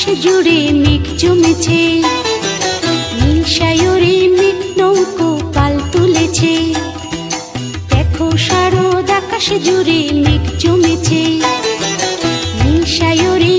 আকাশ জুড়ে মেঘ জমেছে। নীল সায়রে মেঘ নৌকো পাল তুলেছে। দেখো শারদ আকাশ জুড়ে মেঘ জমেছে। নীল সায়রে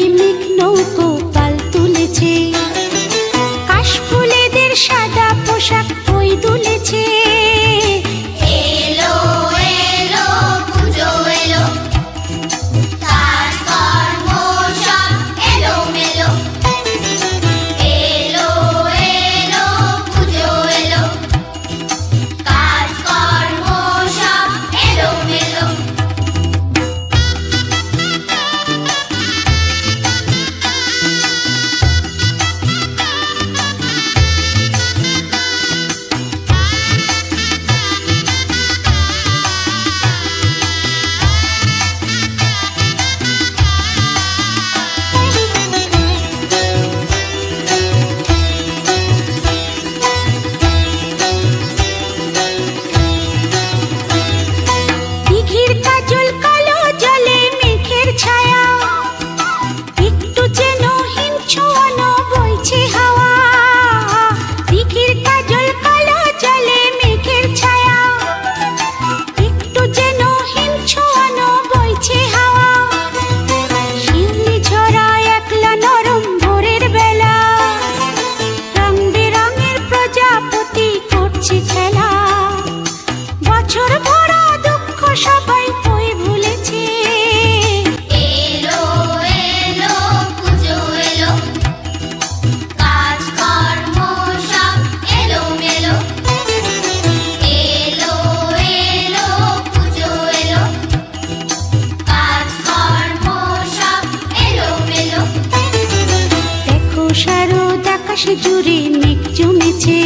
জুড়ে মেঘ জমেছে।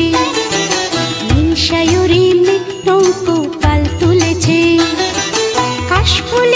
নীল সায়রে মেঘ নৌকো পাল তুলেছে। কাশফুল